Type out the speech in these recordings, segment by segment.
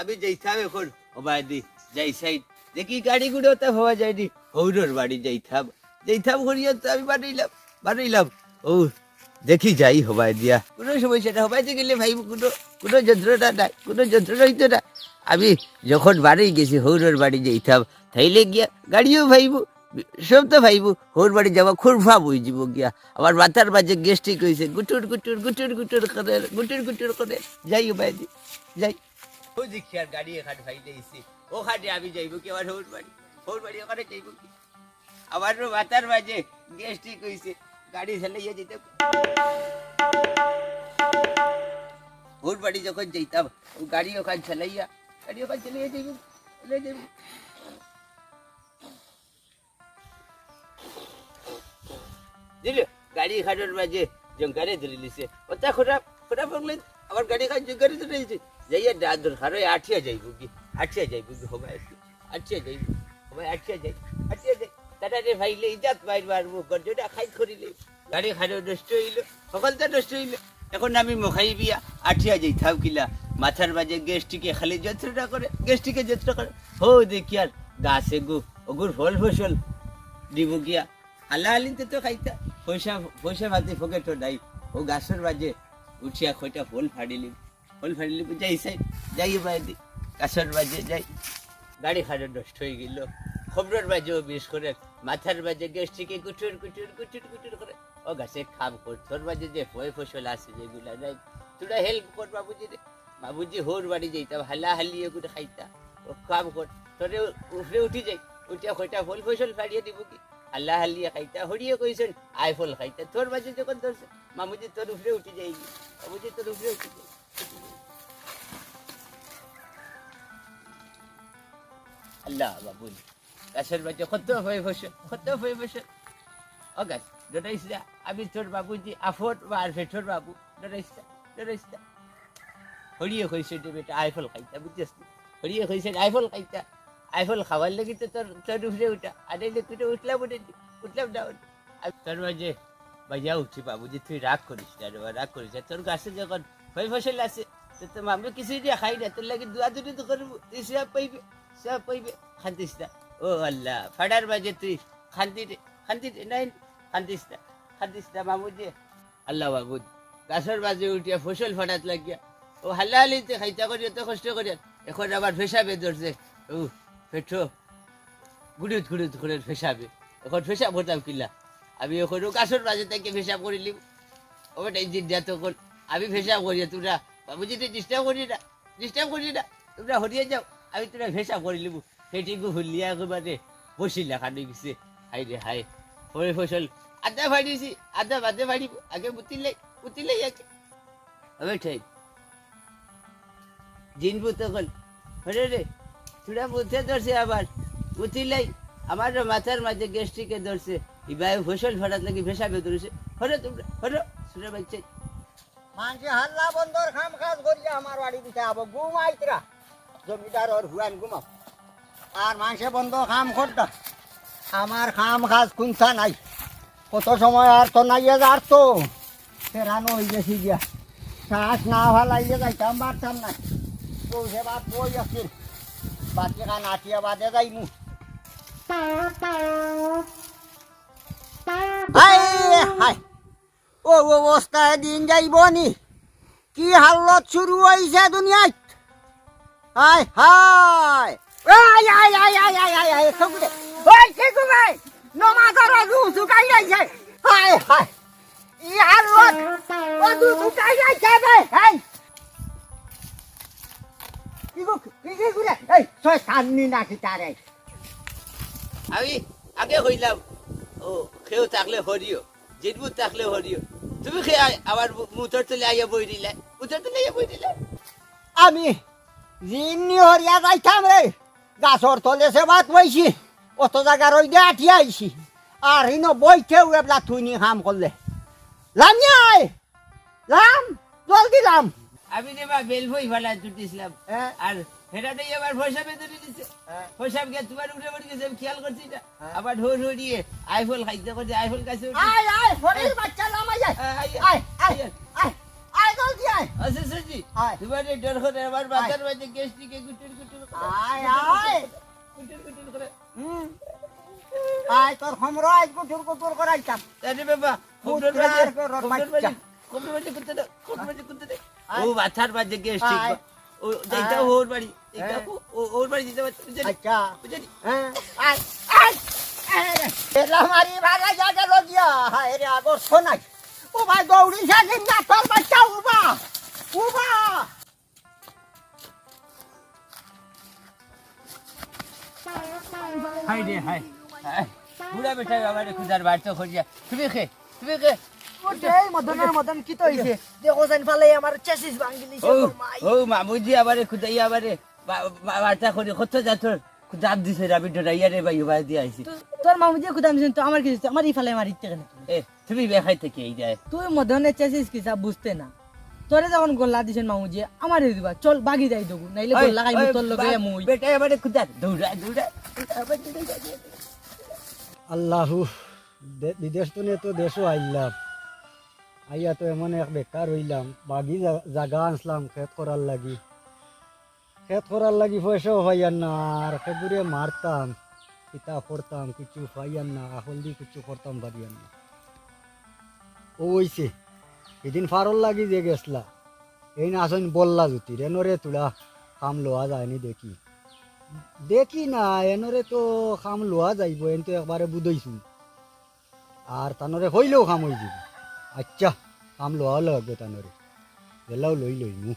আমি যাইতাম এখন ওবাদি যাই সাইড দেখি গাড়িগুলো তো হওয়া যায়নি। হৌরর বাড়ি যাইতাম যাইতাম করিয়া তো আমি বানাইলাম বানাইলাম। ও, দেখি যাই হবাই দিয়া। কোনো সমস্যা না, হবাইতে গেলে ভাই, কোনো কোনো যন্ত্রণা নাই, কোনো যন্ত্রণা হইতো না। আমি যখন বাড়ি গেছি হৌরর বাড়ি যাইতাম তাইলে গিয়া গাড়িও ভাইব। সব তো ভাইব হৌর বাড়ি যাওয়া খুরফা বই যাব গিয়া। আমার মাথার মাঝে গেস্টিক হয়েছে গুটুর গুটুর গুটুর গুটুর করে, গুটুর গুটুর করে। যাই ভাই যাই। ও দেখি আর গাড়ি এখানে ভাই দিয়েছি ওখানে আমি যাইব কি আমার হৌর বাড়ি? হৌর বাড়ি ওখানে যাইব কি? আমার মাথার মাঝে গেস্টিক হয়েছে গাড়ি চালাইয়া যেতে ওর বাড়ি যখন যাইতাম, ও গাড়ি ওখানে চালাইয়া গাড়ি ওখানে চালাইয়া যাইব যাইব। দিল। গাড়ি খাটোর মাঝে জঙ্কারে ধরে লিছে ওটা খোটা খোটা পড়লে আমার গাড়ি খান জঙ্কারে ধরে লিছে যাইয়া ডাক ধর হারে আঠিয়া যাইব কি আঠিয়া যাইব কি হবাই আঠিয়া যাইব হবাই আঠিয়া যাই আঠিয়া যাই। তাটা রে ভাইলে ইজাত বাইর মারবো গর্জটা খাই করিলে গাড়ি খাটো নষ্ট হইল সকলটা নষ্ট হইল। এখন আমি মখাই বিয়া, আঠিয়া যাই, থাও কিলা, মাথার মাঝে গ্যাসটিকে খালি যন্ত্রণা করে গ্যাসটিকে যন্ত্রণা করে। হো, দেখি আর গাছে গু ওগুর ফল ফসল, দিব গিয়া আল্লাহ আলিতে তো খাইতা। পয়সা পয়সা ভাতি ফকেটো নাই। ও গাছের বাজে উঠিয়া খইটা ফল ফাড়িলি। ফল ফাড়িলি যাই সাই যাই বাইদি গাছের বাজে যাই। গাড়ি খাটো নষ্ট হয়ে গেল। খবরের মাঝেও বিষ করে, মাথার মাঝে গ্যাসটিকে কুটুর কুটুর কুটুর কুটুর করে। ও গাছে খাম কর তোর মাঝে যে ফয় ফসল আছে যেগুলা যাই তোরা হেল্প কর বাবুজি রে। বাবুজি হোর বাড়ি যাইতাম হালা হালি এগুলো খাইতা। ও কাম কর তোরে উঠে উঠি যাই। উঠিয়া খইটা ফল ফসল ফাড়িয়ে দিব কি? আল্লাহ হালিয়া খাইতা, হরিয়ে কইছেন আই ফল খাইতা। তোর মাঝে যখন ধরছে মামুজি তোর উপরে উঠে যাই বাবুজি তোর উপরে উঠে যাই আল্লাহ বাবুজি গাছের মাঝে কত হয়ে বসে, কত হয়ে বসে। ও গাছ ডরাইস না আমি তোর বাবুজি, আফর বা আর ফেঠোর বাবু ডরাইস না ডরাইস না হরিয়ে কইছে বেটা আইফল খাইতা, বুঝছিস? হরিয়ে কইছে আইফল খাইতা। আইফল খাবার লাগি তো তোর তোর উপরে উঠা। আরে তুই উঠলাম, উঠে উঠলাম না তোর মাঝে বাজা উঠছি বাবুজি তুই রাগ করিস না রাগ করিস না। তোর গাছে যখন ফল ফসল আছে, তো তো আমি কিছুই দিয়ে খাই না। তোর লাগে দুয়া দুটি তো করব, তুই সব পাইবে সব পাইবে। খান্তিস না। ও আল্লাহ ফাড়ার মাঝে তুই খান্তি খান্তি নাই খান্তিস না খান্তিস না মামু যে। আল্লাহ বাবু, গাছের মাঝে উঠিয়া ফসল ফাটাত লাগিয়া। ও হাল্লা হালিতে খাইতা করি এত কষ্ট করিয়া। এখন আবার ফেসাবে ধরছে ও পেটো গুড়িত গুড়িত করে ফেসাবে। এখন ফেসাব করতাম কিলা। আমি এখন গাছের মাঝে থেকে ফেসাব করিলি ওটাই জিজ্ঞা তখন আমি ফেসাব করি তোরা বাবুজি তুই ডিস্টার্ব করি না। ডিস্টার্ব করি না। তোমরা হরিয়ে যাও। আমি তোরা ফেসাব করে লিবু সেটিকে হুলিয়া একবারে বসিলা খানি গেছে। হাই রে হাই ফলে ফসল। আদা ফাড়িয়েছি আদা বাদে ফাড়িব। আগে বুতিলে বুতিলে আগে। হবে ঠিক জিনবু তখন হরে রে। তোরা ধরছে আবার। আমার মাথার মাঝে গ্যাস্ট্রিকে ধরছে। ফসল ভেসাবে ধরেছে। হরে তোমরা হরে সুরে হাল্লা বন্দর খাম খাস করিয়া আমার বাড়ি দিতে জমিদার ওর হুয়ান ঘুমাও। আর মানসে বন্ধ খাম করতা আমার খাম খাস কুঞ্চা নাই। কত সময় আর তো নাই আর তো। ফেরানো হয়ে গেছি গিয়া। শ্বাস না ভালাইলে যাইতাম পারতাম না পৌঁছে বাদ বই আসছিল বাচ্চা খান আটিয়া বাদে হাই হাই ও অবস্থায় দিন যাইব নি। কি হালত শুরু হয়েছে দুনিয়ায় হাই হাই আই আই আই আই আই আই আই সগুলে ওই কি তুমি নমাজের রু শুকাই যাইছে। হাই হাই ই হালত ও দু শুকাই যাইছে বে হাই। এই ছয় সান্নি নাকি তারে। আমি আগে হইলাম। ও খেয়েও থাকলে হরিও জিনবু থাকলে হরিও। তুমি খেয়ে আবার মুতর তুলে আইয়া বই দিলে? মুতর তুলে আইয়া বই দিলে? আমি জিন্নি হরিয়া যাইতাম রে। গাছর তলে সে ভাত বইছি অত জায়গা রই দিয়ে আঠিয়া আইছি। আর হিন বইতেও এবলা থুইনি কাম করলে। লামিয়াই লাম জলদি লাম আমি যে বা বেল বই ফেলা জুটিছিলাম হ্যাঁ। আর হেরাটাই আবার পয়সা বেতনে দিচ্ছে হ্যাঁ। পয়সা গিয়ে তোমার উঠে পড়ে গেছে আমি খেয়াল করছি না। হ্যাঁ। আবার ঢোর হরিয়ে আইফল খাইতে করছে আইফল কাছে আয় আয় হরির বাচ্চা লামাই আয় আয়, আয়, আয় আয় আয়, আয় আয় আয়। আছে সজি তোমার এই ডর করে আমার মাথার মাঝে গ্যাস গুটুর গুটুর আয় আয়। গুটুর গুটুর করে। হুম। আয় তোর খমর আজ কুটুর কুটুর করাইতাম আরে বাবা গরর কমরের বাচ্চা। মাঝে কমরের মাঝে কুত্তে দাও কমরের মাঝে কুত্তে দাও আয়। ও মাথার মাঝে গ্যাস ঠিক ও যাইতা ওর বাড়ি যাইতা হ্যাঁ। ওর বাড়ি যেতে পারছি আচ্ছা। বুঝলি? হ্যাঁ। আয় আয় এলা মারি ভালা জায়গা লগিয়া হায় রে আগর শোনাই ও ভাই দৌড়ি সাজি না তোর বাচ্চা উবা উবা। হাই রে হাই হাই বুড়া বেটা আমার খুদার বাড়তে খোঁজিয়া। তুমি খে তুমি খে এই মদনের মদন কি তো হইছে? দেখো জান ফালে আমার চেসিস ভাঙি দিছে ও তোর মামুজি আবারে খুদাই আবারে বার্তা করে কত যাতর খুদাব দিছে রাবি ডরাইয়া রে ভাই ভাই দিয়ে আইছি। তোর মামু যে খুদাম দিছেন তো আমার কি আমার ইফালে মারিতে কেন এ তুমি বেখাই থেকে এই যায় তুই মদনের চেসিস কি সব বুঝতে না? তোরে যখন গোল্লা দিছেন মামু যে আমার দিবা চল বাগি যাই দেবো নাইলে গোল্লা খাই তোর লগে মুই বেটা আবারে খুদার দৌড়া দৌড়া আবার দৌড়া, দৌড়া। আল্লাহু বিদেশ তো নিয়ে তো দেশও আইলাম। আইয়া তো এমন এক বেকার হইলাম, বাগি জাগা আনসলাম খেত করার লাগি। খেত করার লাগি পয়সাও পাইয়ান না, আর সেগুড়ে মারতাম কিতা করতাম, কিছু পাইয়ান না আহল দি কিছু করতাম পারিয়ান না। ও হইছে, এদিন ফারল লাগি যে গেছলা এই না আসন বললা জুতি, রেনরে তুলা কাম লোয়া যায়নি দেখি। দেখি না, এনরে তো খাম লোৱা যাইব এন তো একবাৰে বুধইছো আর তানরে হইলেও খাম হয়ে যাব আচ্ছা খাম লোৱা লাগবে তানরে। গেলাও লই লই মু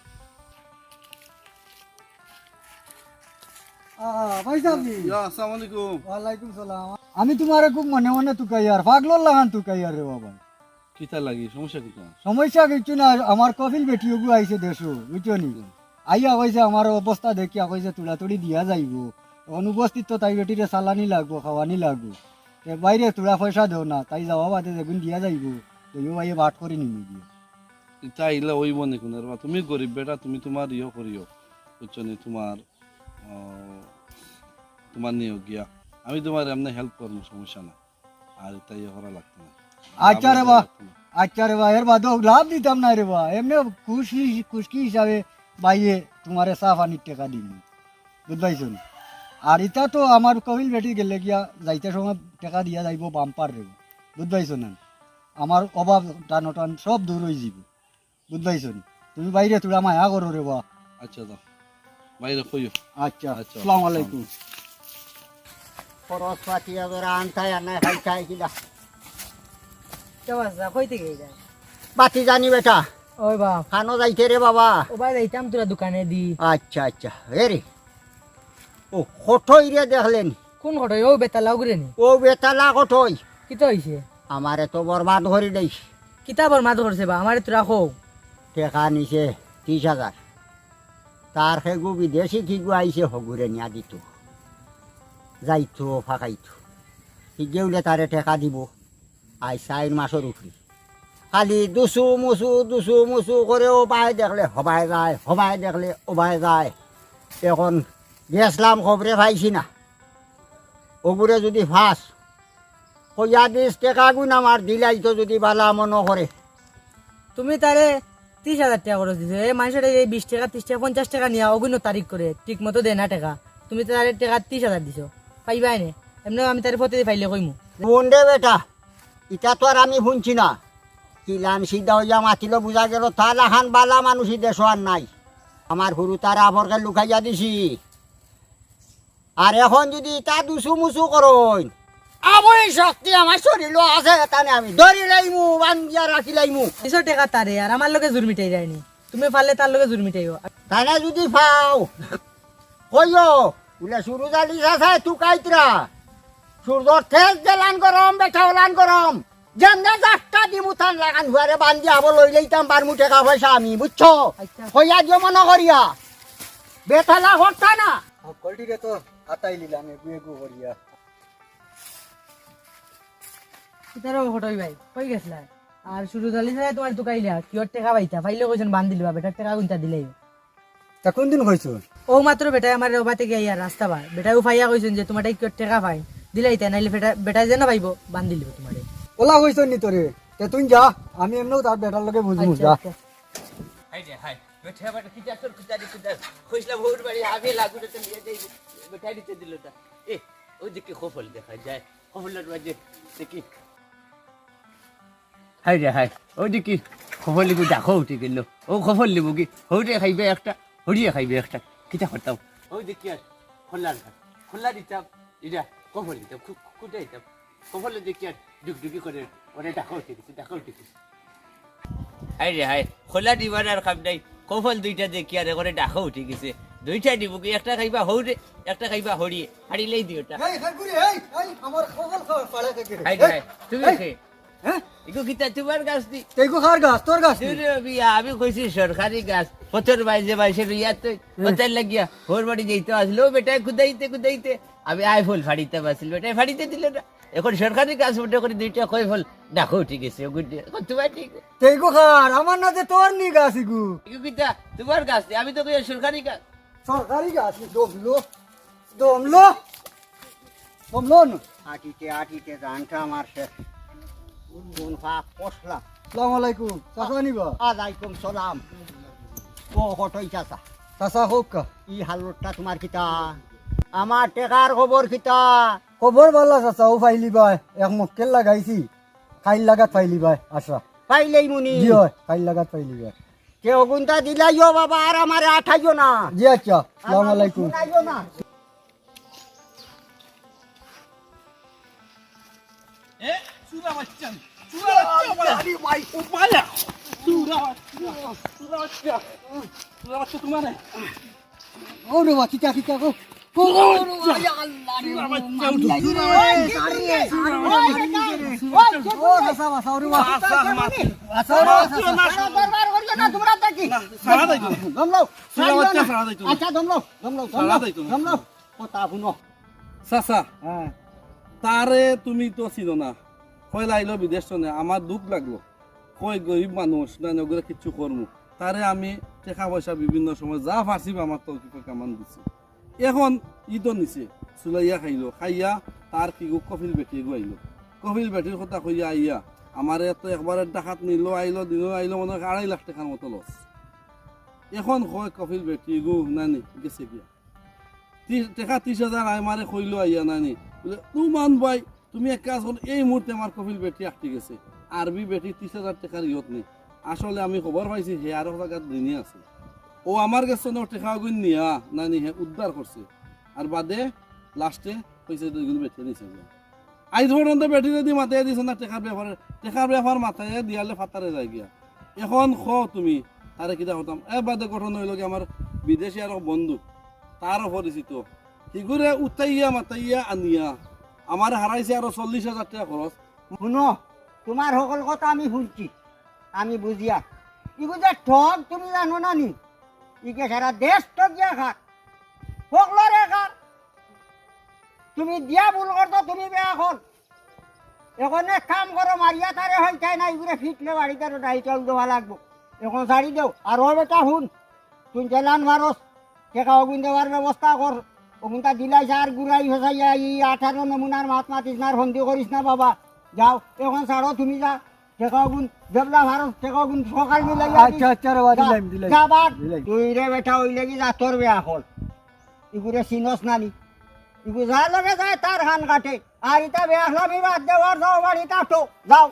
আমি তোমারে খুব মনে মনে তুকাই আর পাগলর লাগান তুকাই আর রে বাবা। কিতা লাগি সমস্যা কিতা সমস্যা কিছু না আমার কফিল বেটিওগু আইছে দেশো বুঝছ নি? আইয়া কইছে আমার অবস্থা দেখিয়া কইছে তুড়াতুড়ি দিয়া যাইব। অনুপস্থিত তো তাই বেটিরে চালানি লাগবো খাওয়ানি লাগবো। বাইরে তুড়া পয়সা দেও না তাই যাওয়া বাদে যেগুন দিয়া যাইব। আইয়ে বাট করে দিয়ে ইতা ইলা ওইব নেকুন আর তুমি গরিব বেটা তুমি তোমার ইয়ে করিও বুঝছ নি? তোমার তোমার নিয়ে গিয়া। আমি তোমার এমনি হেল্প করব সমস্যা না আর এটা ইয়ে করা লাগতো না। আচ্ছা রে বা আচ্ছা রে বা এর বাদে লাভ দিতাম না রে বা এমনি খুশি খুশকি হিসাবে বাইয়ে তোমারে চা পানির টাকা দিম বুঝবাইছো নি? আর ইটা তো আমার কবিল বেটি গেলে গিয়া যাইতে সময় টাকা দিয়া যাইব বাম্পার রে বুঝবাইছো না? আমার অভাব টান টান সব দূর হয়ে যাব। বুঝবাইছো নি? তুমি বাইরে তোরা মায়া করো রে বা আচ্ছা দাও বাইরে কইও। আচ্ছা আচ্ছা। আসসালামু আলাইকুম। খরচ পাতি এবার আনতাই আনাই খাইতাই কিলা কেমন যা কই থেকে যায় বাতি জানি বেটা ওই বাপ। খানো যাইতে রে বাবা। ও ভাই যাইতাম তোরা দোকানে দি। আচ্ছা আচ্ছা হেরে ও কঠই রে দেখলেন। কোন ঘটে ও বেতালা উগরে নি ও বেতালা কঠই। কি তো হইছে? আমারে তো বরবাদ করে দেইস কিতাবর মাত করছে বা? আমারে তোরা খো টেকা নিছে ত্রিশ হাজার তার সেগু বিদেশি ঠিকু আইছে হগুরে নিয়া দিত যাইতো ফাঁকাইতো। ঠিকেউলে তারে টেকা দিব। আই চার মাসের উপরি খালি দুসু মুসু দুসু মুসু করে ওবাই দেখলে হবাই যায় হবাই দেখলে ওবাই যায়। এখন গেছলাম খবরে পাইছি না। ওগুরে যদি ফাঁস কইয়া দিস টেকা গুণ আমার দিলাই তো যদি বালা মনে করে। তুমি তারে ত্রিশ হাজার টাকা খরচ দিছো। এই মানুষের এই বিশ টাকা ত্রিশ টাকা পঞ্চাশ টাকা নিয়া অগুন্য তারিখ করে ঠিক মতো দেয় না টাকা। তুমি তারে টাকা ত্রিশ হাজার দিছো। পাইবাই নে এমনি আমি তারে ফতে পাইলে কইমু। বোন দে বেটা ইটা তো আর আমি শুনছি না। কিলান সিদ্ধা হইয়া মাতিল বুঝা গেল তার আহান বালা মানুষই দেশ আর নাই। আমার হুরু তার আবরকে লুকাইয়া দিছি। আর এখন যদি তা দুসু মুসু করইন আমই শক্তি আমার শরীর আছে তানে আমি ধরি লাইমু বান্ধিয়া রাখি লাইমু। তিনশো টাকা তারে আর আমার লোকে জুর মিটাই যায়নি তুমি পারলে তার লোকে জুর মিটাইও। তানে যদি পাও কইও বলে শুরু জালি আছে তুকাইতরা সূর্যর তেজ জেলান গরম বেঠা ওলান গরম। যেমনে যাত্রা দিমু তান লাগান হুয়ারে বান্ধি আবো লই লইতাম বারমু টাকা পয়সা আমি বুঝছ? আচ্ছা। হইয়া দিও মনে করিয়া। বেথালা হরতা না? কলটিরে তো আতাই লিলাম এগু এগু করিয়া। তারও হটই ভাই কই গেছলা? আর শুরু তোমার টাকা পাইতা? পাইলে বান দিলবা বেটার টাকা গুনতা দিলাই তা কোন দিন কইছো ও মাত্র বেটাই আমার থেকে ইয়ার রাস্তা ফাইয়া কইছেন যে টাকা পাই দিলাই তাই নাইলে বেটা বেটা যেন পাইব বান দিলিব তোমারে ওলা কইছো নি তোরে তে তুই যা আমি এমনিও তার বেটার লগে বুঝব আচ্ছা, যা। আচ্ছা। হাই রে হাই। বেঠা বাড়ি কি যা তোর ওর বাড়ি আগে তো নিয়ে যাই বেঠাই দিতে দিল তা। এ ওই দিকে কফল দেখা যায়। কফলের মাঝে দেখি। হাই রে হাই। ওই দিকে কফল লিবু দেখো উঠে গেল। ও কফল লিবু কি? হৌটে খাইবে একটা হরিয়ে খাইবে একটা। কিটা করতাম ওই দেখি আর খোলার ঘাট খোলা দিতাম এটা কফল দিতাম কুটে দিতাম কফলে দেখি আর ডুকডুকি করে ওরে ডাকা উঠে গেছে ডাকা উঠে গেছে হাই রে হাই খোলা দিবার আর কাম নাই। কফল দুইটা দেখি আর করে ডাকা উঠে গেছে। দুইটা দিব কি? একটা খাইবা হৌরে একটা খাইবা হরিয়ে হারিলেই দিওটা এই খাগুরি এই এই আমার খবর খবর পাড়া থেকে। হাই রে হাই তুমি হ্যাঁ কিতা তোমার গাছ দি। তেগো খার গাছ? তোর গাছ? বিয়া আমি কইছি সরকারি গাছ। পথর বাইজে বাইসে ইয়া তো পথর লাগিয়া হোর বাড়ি যাইতে আসলো বেটা কুদাইতে কুদাইতে আমি আই ফুল ফাড়িতে বাসিল বেটা ফাড়িতে দিল না। এখন সরকারি গাছ ওটা করে দুইটা কই ফল ডাকো ঠিক আছে তোমার ঠিক। তেগো খার আমার না যে তোর নি গাছ ইগু ইগো কিতা তোমার গাছ দি, আমি তো কই সরকারি গাছ। সরকারি গাছ দমলো। দমলো। দমলো না? আটিতে আটিতে জানটা আমার শেষ। কোন ফাঁক পশলা আসসালামু আলাইকুম চাচা নিবা আলাইকুম সালাম। ও হটই চাচা। চাচা হোক ই হালুটটা তোমার কিতা? আমার টেকার খবর কিতা? খবর ভালো চাচা ও ফাইলি বাই। এক মক্কেল লাগাইছি। খাইল লাগাত ফাইলি বাই আচ্ছা। পাইলেই মুনি। জি হয় খাইল লাগাত ফাইলি বাই। কে অগুনটা দিলাইও বাবা আর আমারে আঠাইও না। জি আচ্ছা আসসালামু আলাইকুম আচ্ছা দমলাও আচ্ছা দমলাও দমলাও দমলাও দমলাও কথা শুনো হ্যাঁ তারে তুমি তো চিনো না কয় লাইলো বিদেশ আমার দুঃখ লাগল। কয় গরিব মানুষ, না নগরে কিচ্ছু করমু। তারে আমি টাকা পয়সা বিভিন্ন সময় যা ফাঁসিব আমার তো কি কয় কামান দিছি। এখন তো নিছে, চুলাইয়া খাইলো, খাইয়া তার কি গো কফিল বেটি গো আইলো। কফিল বেটির কথা কইয়া আইয়া আমার তো একবারে ডাকাত নিলো, আইলো দিনো আইলো, মনে হয় আড়াই লাখ টাকার মতো লস। এখন কয় কফিল বেটি গো, নানি, গেছে গিয়া। টাকা ত্রিশ হাজার আমারে কইলো আইয়া, নানি। বলে তুমান ভাই তুমি এক কাজ করো, এই মুহূর্তে আমার কপিল বেটি আটকে গেছে। আরবি বেটি ত্রিশ হাজার টাকার ইয়ত নেই। আসলে আমি খবর পাইছি, হে আরও জায়গাত দিনই আছে। ও আমার কাছে ন টেকা গুণ নিয়া নানি হে উদ্ধার করছে। আর বাদে লাস্টে পয়সা দুইগুণ বেটি নিছে গিয়া। আজ পর্যন্ত বেটি যদি মাথায় দিছ না, টেকার ব্যাপারে, টেকার ব্যাপার মাথায় দিয়ালে ফাতারে যায় গিয়া। এখন খ তুমি, তারে কিটা হতাম এ বাদে গঠন হইল আমার বিদেশি আরও বন্ধু, তারও পরিচিত। সিগুরে উঠাইয়া মাতাইয়া আনিয়া আমার হারাইছে আরও চল্লিশ হাজার টাকা খরচ। শুনো, তোমার সকল কথা আমি শুনছি, আমি বুঝিয়া। ইগু যে ঠগ তুমি জানো না নি? ইকে সারা দেশ ঠগ দিয়া খার সকলরে খার তুমি দিয়া ভুল করতো তুমি বেয়া কর এখন এক কাম করো মারিয়া তারে হয় তাই না ইগুরে ফিটলে বাড়িতে ডাই চল দেওয়া লাগবো। এখন ছাড়ি দেও আর ও বেটা শুন, তুই চেলান মারস টেকা অগুন দেওয়ার ব্যবস্থা কর অগুনটা দিলাই আর গুড়াই ফেসাইয়া ই আঠারো নমুনার মাত মাতিস না সন্ধি করিস না বাবা। যাও এখন ছাড়ো তুমি যা। টেকা অগুন দেবলা ভারত টেকা অগুন সকাল মিলাই আচ্ছা আচ্ছা রে বা দিলাম দিলাম। যাবার দিলাই। তুই রে বেটা ওই লাগি যা তোর বেয়া হল। ইগুরে চিনস নানি। ইগু যা লগে যায় তার হান কাটে আর ইটা বেয়া হলামি বাদ দেওয়ার যাও বাড়ি কাটো যাও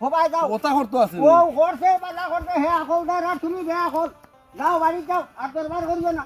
সবাই যাও। কথা করতে আছে। ও করছে পাল্লা করছে হে আকল তুমি বেয়া কর যাও বাড়ি যাও আর দরবার করিও না।